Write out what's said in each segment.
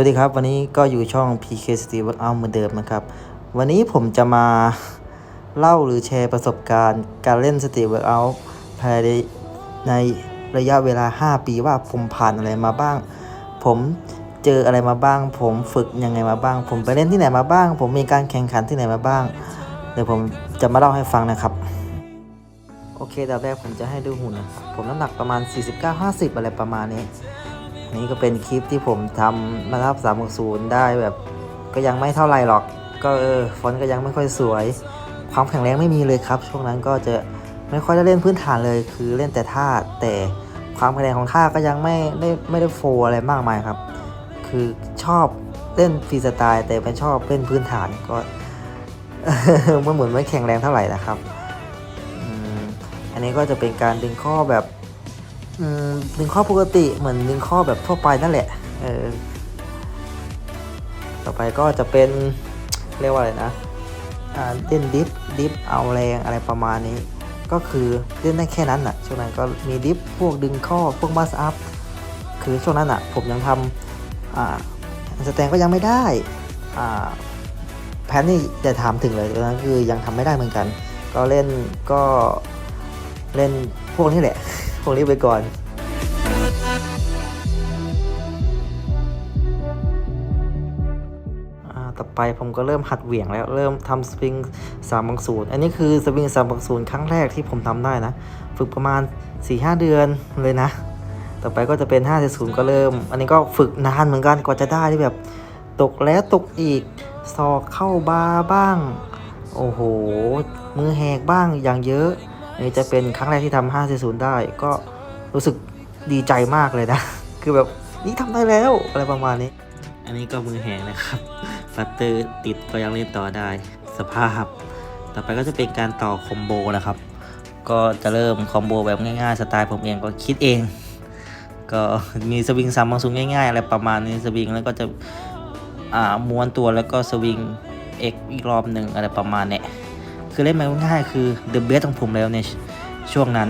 วัสดีครับ วันนี้ก็อยู่ช่อง PK Steve Workout เหมือนเดิมนะครับ วันนี้ผมจะมาเล่าหรือแชร์ประสบการณ์การเล่น Steve Workout ภายในในระยะเวลา 5 ปีว่าผมผ่านอะไรมาบ้าง ผมเจออะไรมาบ้าง ผมฝึกยังไงมาบ้าง ผมไปเล่นที่ไหนมาบ้าง ผมมีการแข่งขันที่ไหนมาบ้าง เดี๋ยวผมจะมาเล่าให้ฟังนะครับ โอเคดับแรกผมจะให้ดูหุ่นนะครับผมน้ำหนักประมาณ 49-50 อะไรประมาณนี้ นนี้ก็เป็นคลิปที่ผมทำมาทับ360ได้แบบ ก็ยังไม่เท่าไรหรอก ก็เออฟอนต์ก็ยังไม่ค่อยสวย ความแข็งแรงไม่มีเลยครับ ช่วงนั้นก็จะไม่ค่อยได้เล่นพื้นฐานเลย คือเล่นแต่ท่าแต่ความแข็งแรงของท่าก็ยังไม่ได้ไม่ได้โฟอะไรมากมายครับ คือชอบเล่นฟรีสไตล์แต่ไม่ชอบเล่นพื้นฐานก็มันเหมือนไม่แข็งแรงเท่าไหร่นะครับอันนี้ก็จะเป็นการดึงข้อแบบ ดึงข้อปกติเหมือนดึงข้อแบบทั่วไปนั่นแหละ เออ ต่อไปก็จะเป็นเรียกว่าอะไรนะอ่าเล่นดิฟ ดิฟ เอาแรงอะไรประมาณนี้ ก็คือเล่นได้แค่นั้นน่ะ ช่วงนั้นก็มีดิฟ พวกดึงข้อ พวกมาสอัพ คือช่วงนั้นอะ ผมยังทำอ่าสแตนก็ยังไม่ได้ อ่า แพนนี่จะถามถึงเลยตอนนั้นคือยังทำไม่ได้เหมือนกัน ก็เล่นก็เล่นพวกนี้แหละ พวกนี้ไปก่อนต่อไปผมก็เริ่มหัดเหวี่ยงแล้วเริ่มทำสปริงสามบางศูนย์อันนี้คือสปริงสามบางศูนย์ครั้งแรกที่ผมทำได้นะ ฝึกประมาณ 4-5 เดือนเลยนะ ต่อไปก็จะเป็น5 0 0ก็เริ่ม อันนี้ก็ฝึกนานเหมือนกันกว่าจะได้ที่แบบ ตกแล้วตกอีกศอกเข้าบาบ้าง โอ้โห มือแหกบ้างอย่างเยอะ นนี้จะเป็นครั้งแรกที่ทำ5 4 0ได้ ก็รู้สึกดีใจมากเลยนะ คือแบบนี่ทำได้แล้วอะไรประมาณนี้ อันนี้ก็มือแหงนะครับปัตเตอร์ติดก็ยังเล่นต่อได้ สภาพ ต่อไปก็จะเป็นการต่อคอมโบนะครับ ก็จะเริ่มคอมโบแบบง่ายๆ สไตล์ผมเองก็คิดเอง ก็มีสวิงสามบางสูงง่ายๆ อะไรประมาณนี้สวิงแล้วก็จะอ่าม้วนตัวแล้วก็สวิงเอกอีกรอบหนึ่งอะไรประมาณเนี้ย คือเล่นมาง่ายคือเดอะเบสของผมแล้วในช่วงนั้น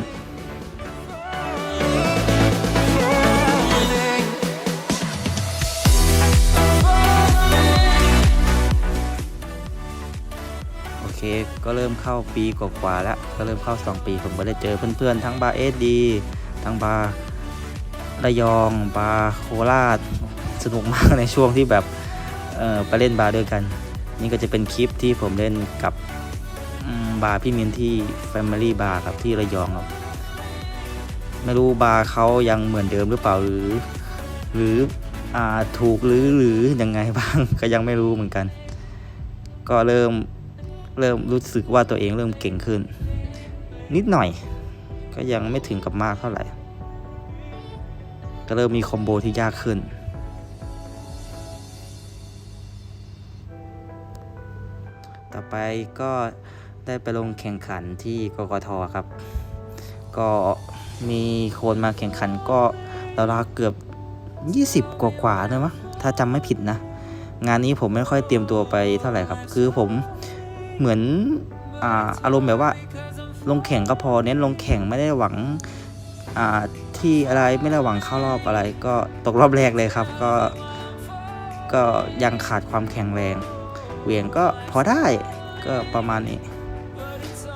โอเคก็เริ่มเข้าปีกว่าๆแล้ว ก็เริ่มเข้า 2 ปี ผมก็ได้เจอเพื่อนๆ ทั้งบาร์เอสดี ทั้งบาร์ระยอง บาร์โคราช สนุกมากในช่วงที่แบบ เออไปเล่นบาร์ด้วยกัน นี่ก็จะเป็นคลิปที่ผมเล่นกับ บาร์พี่มินที่ Family Bar ครับที่ระยองครับ ไม่รู้บาร์เขายังเหมือนเดิมหรือเปล่าหรือ หรืออ่าถูกหรือหรือยังไงบ้าง ก็ยังไม่รู้เหมือนกัน ก็เริ่มเริ่มรู้สึกว่าตัวเองเริ่มเก่งขึ้น นิดหน่อย ก็ยังไม่ถึงกับมากเท่าไหร่ก็เริ่มมีคอมโบที่ยากขึ้นต่อไปก็ ได้ไปลงแข่งขันที่กกทครับ ก็มีคนมาแข่งขันก็ราวๆเกือบ 20 กว่ากว่าๆนะมั้งถ้าจำไม่ผิดนะ งานนี้ผมไม่ค่อยเตรียมตัวไปเท่าไหร่ครับ คือผมเหมือนอาอารมณ์แบบว่า ลงแข่งก็พอเน้นลงแข่งไม่ได้หวังที่อะไรไม่ได้หวังเข้ารอบอะไร ก็ตกรอบแรกเลยครับ ก็ก็ยังขาดความแข็งแรง เวียงก็พอได้ก็ประมาณนี้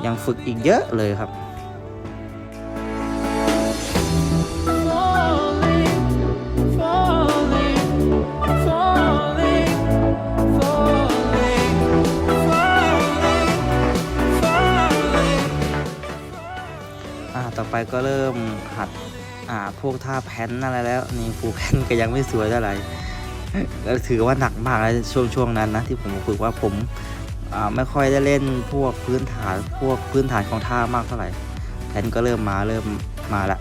ยังฝึกอีกเยอะเลยครับอ่าต่อไปก็เริ่มหัดอ่าพวกท่าแพนอะไรแล้ว นี่ฟูแพนก็ยังไม่สวยเท่าไหร่ก็ถือว่าหนักมากแล้วช่วงช่วงนั้นนะ ที่ผมฝึกว่าผม ไม่ค่อยได้เล่นพวกพื้นฐานพวกพื้นฐานของท่ามากเท่าไหร่แพนก็เริ่มมาเริ่มมาละ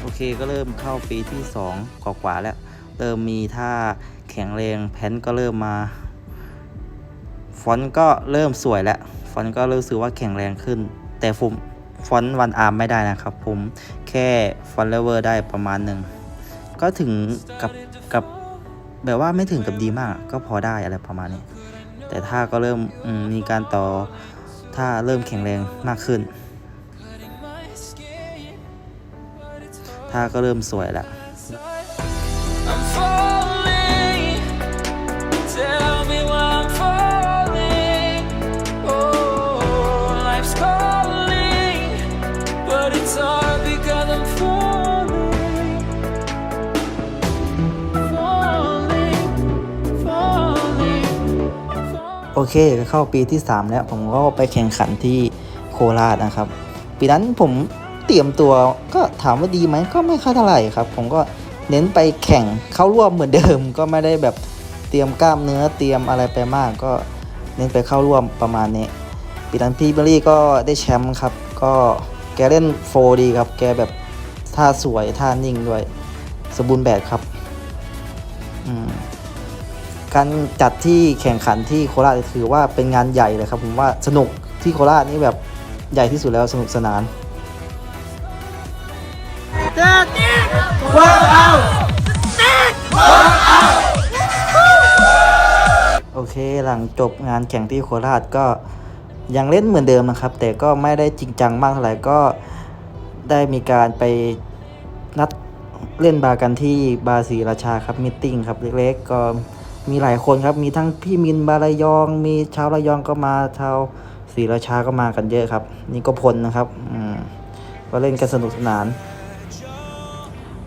โอเคก็เริ่มเข้าปีที่ 2กว่าๆแล้ว เริ่มมีท่าแข็งแรงแพนก็เริ่มมา อนต์ก็เริ่มสวยแล้ว ฟอนต์ก็รู้สึกว่าแข็งแรงขึ้น แต่ผมฟอนต์วันอาร์มไม่ได้นะครับ ผมแค่ฟอนต์เลเวอร์ได้ประมาณหนึ่ง ก็ถึงกับกับแบบว่าไม่ถึงกับดีมาก ก็พอได้อะไรประมาณนี้ แต่ท่าก็เริ่มมมีการต่อท่าเริ่มแข็งแรงมากขึ้นท่าก็เริ่มสวยแล้ว โอเคก็เข้าปีที่ 3 แล้ว ผมก็ไปแข่งขันที่โคราชนะครับ ปีนั้นผมเตรียมตัวก็ถามว่าดีไหมก็ไม่ค่อยเท่าไหร่ครับ ผมก็เน้นไปแข่งเข้าร่วมเหมือนเดิม ก็ไม่ได้แบบเตรียมกล้ามเนื้อเตรียมอะไรไปมาก ก็เน้นไปเข้าร่วมประมาณนี้ปีนั้นพี่เบอรี่ก็ได้แชมป์ครับ ก็แกเล่นโฟดีครับ แกแบบท่าสวยท่านิ่งด้วย สมบูรณ์แบบครับ อืม การจัดที่แข่งขันที่โคราชถือว่าเป็นงานใหญ่เลยครับผมว่าสนุกที่โคราชนี่แบบใหญ่ที่สุดแล้วสนุกสนานโอเคหลังจบงานแข่งที่โคราชก็ยังเล่นเหมือนเดิมนะครับ แต่ก็ไม่ได้จริงจังมากเท่าไหร่ก็ได้มีการไปนัดเล่นบาร์กันที่บาร์ศรีราชาครับมิทติ้งครับเล็กๆก็ มีหลายคนครับ มีทั้งพี่มินบาระยอง มีชาวระยองก็มา ชาวศรีราชาก็มากันเยอะครับ นี่ก็พลนะครับอืมก็เล่นกันสนุกสนาน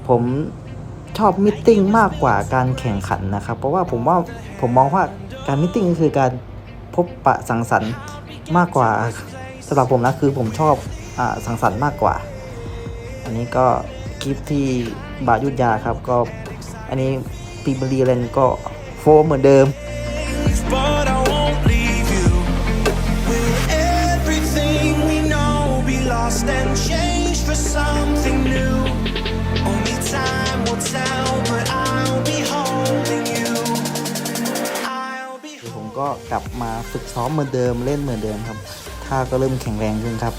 ผมชอบมิทติ้งมากกว่าการแข่งขันนะครับ เพราะว่าผมว่าผมมองว่าการมิทติ้งคือการพบปะสังสรรค์มากกว่าสำหรับผมนะคือผมชอบอาสังสรรค์มากกว่า อันนี้ก็คลิปที่บายุทธยาครับก็อันนี้ปีบรีเลนก็ โฟมเหมือนเดิม ผมก็กลับมาฝึกซ้อมเหมือนเดิมเล่นเหมือนเดิมครับท่าก็เริ่มแข็งแรงขึ้นครับ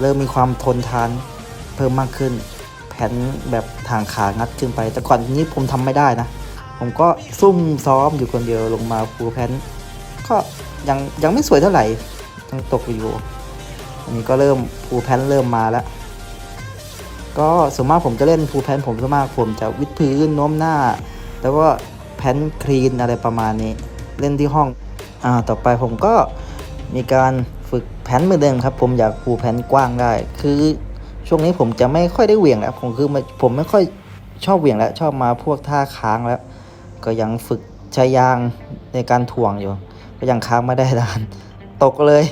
เริ่มมีความทนทานเพิ่มมากขึ้น แผ่นแบบทางขางัดขึ้นไป แต่ก่อนนี้ผมทำไม่ได้นะ ผมก็ซุ่มซ้อมอยู่คนเดียวลงมาฟูลแพนก็ยังยังไม่สวยเท่าไหร่ยังตกอยู่อันนี้ก็เริ่มฟูลแพนเริ่มมาแล้ว ก็ส่วนมากผมจะเล่นฟูลแพนผมส่วนมากผมจะวิดพื้นโน้มหน้า แล้วก็แพนคลีนอะไรประมาณนี้เล่นที่ห้องอ่าต่อไปผมก็มีการฝึกแผนเหมือนเดิมครับ ผมอยากปูแผนกว้างได้ คือช่วงนี้ผมจะไม่ค่อยได้เหวี่ยงแล้วผมคือมันผมไม่ค่อยชอบเหวี่ยงแล้วชอบมาพวกท่าค้างแล้ว ก็ยังฝึกใช้ยางในการถ่วงอยู่ ก็ยังค้างไม่ได้ดานตกเลย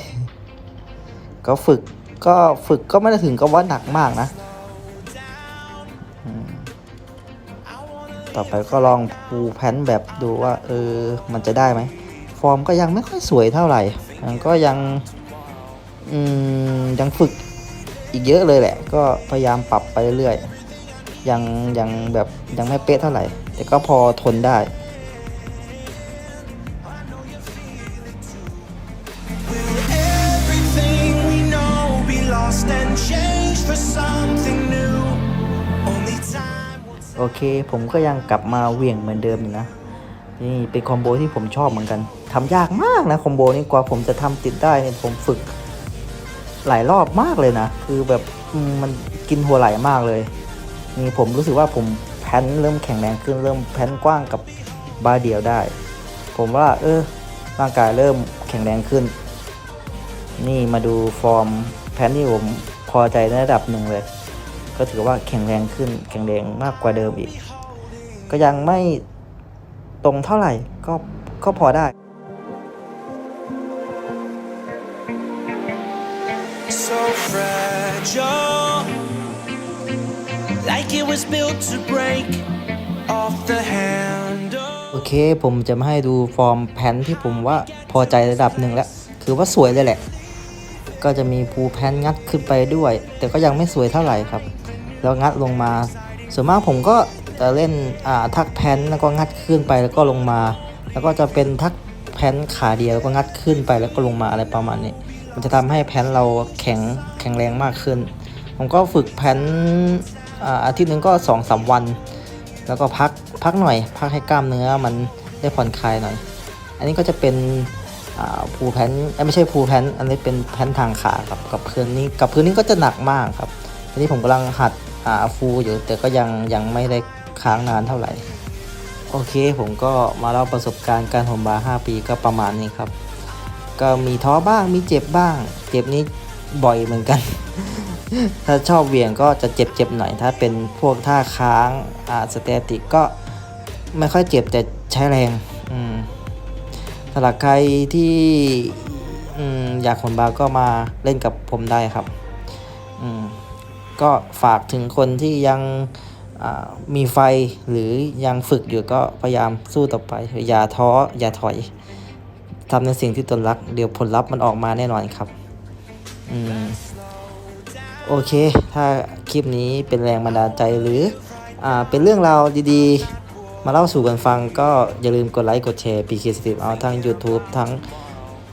ก็ฝึกก็ฝึกก็ไม่ได้ถึงกับว่าหนักมากนะ ต่อไปก็ลองปูแผนแบบดูว่า เออ มันจะได้ไหม ฟอร์มก็ยังไม่ค่อยสวยเท่าไหร่มันก็ยัง อืม ยังฝึกอีกเยอะเลยแหละ ก็พยายามปรับไปเรื่อยๆยังยังแบบยังไม่เป๊ะเท่าไหร่ แต่ก็พอทนได้ Everything we know be lost and changed for something new. Only time will โอเค ผมก็ยังกลับมาเหวี่ยงเหมือนเดิมอยู่นะ นี่เป็นคอมโบที่ผมชอบเหมือนกันทำยากมากนะคอมโบนี้กว่าผมจะทำติดได้เนี่ยผมฝึกหลายรอบมากเลยนะ คือแบบอืมมันกินหัวไหลมากเลย นี่ผมรู้สึกว่าผมแพนเริ่มแข็งแรงขึ้นเริ่มแพนกว้างกับบาร์เดียวได้ ผมว่าเออร่างกายเริ่มแข็งแรงขึ้น นี่มาดูฟอร์มแพนที่ผมพอใจในระดับหนึ่งเลย ก็ถือว่าแข็งแรงขึ้นแข็งแรงมากกว่าเดิมอีก ก็ยังไม่ตรงเท่าไหร่ก็ก็พอได้ so fragile. Like it was built to break off the handle. โอเคผมจะมาให้ดูฟอร์มแผ่นที่ผมว่าพอใจระดับหนึ่งแล้ว คือว่าสวยเลยแหละ ก็จะมีภูแพนงัดขึ้นไปด้วย แต่ก็ยังไม่สวยเท่าไหร่ครับ แล้วงัดลงมา ส่วนมากผมก็จะเล่นอ่าทักแพนแล้วก็งัดขึ้นไปแล้วก็ลงมา แล้วก็จะเป็นทักแพนขาเดียวแล้วก็งัดขึ้นไปแล้วก็ลงมาอะไรประมาณนี้ มันจะทำให้แพนเราแข็งแข็งแรงมากขึ้น ผมก็ฝึกแพน อาทิตย์หนึ่งก็สองสามวัน แล้วก็พักพักหน่อย พักให้กล้ามเนื้อมันได้ผ่อนคลายหน่อย อันนี้ก็จะเป็นอ่าภูแพนไม่ใช่ภูแพนอันนี้เป็นแพนทางขาครับกับพื้นนี้กับพื้นนี้ก็จะหนักมากครับทีนี้ผมกำลังหัดฟูอยู่แต่ก็ยังยังไม่ได้ค้างนานเท่าไหร่ โอเคผมก็มาเล่าประสบการณ์การห่มบา5ปีก็ประมาณนี้ครับ ก็มีท้อบ้างมีเจ็บบ้าง เจ็บนี้บ่อยเหมือนกัน ถ้าชอบเวียงก็จะเจ็บเจ็บหน่อย ถ้าเป็นพวกท่าค้างอ่าสเตติกก็ไม่ค่อยเจ็บแต่ใช้แรงอืมสำหรับใครที่อืมอยากห่มบาก็มาเล่นกับผมได้ครับอืมก็ฝากถึงคนที่ยังอ่ามีไฟหรือยังฝึกอยู่ก็พยายามสู้ต่อไป อย่าท้ออย่าถอยทำในสิ่งที่ตนรัก เดี๋ยวผลลัพธ์มันออกมาแน่นอนครับ อืม โอเค ถ้าคลิปนี้เป็นแรงบันดาลใจหรืออเป็นเรื่องราวดีๆ มาเล่าสู่กันฟังก็อย่าลืมกดไลค์กดแชร์ PK Steve เอาทั้ง YouTube ทั้ง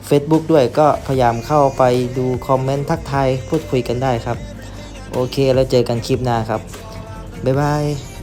Facebook ด้วยก็พยายามเข้าไปดูคอมเมนต์ทักทายพูดคุยกันได้ครับ โอเคแล้วเจอกันคลิปหน้าครับ บ๊ายบาย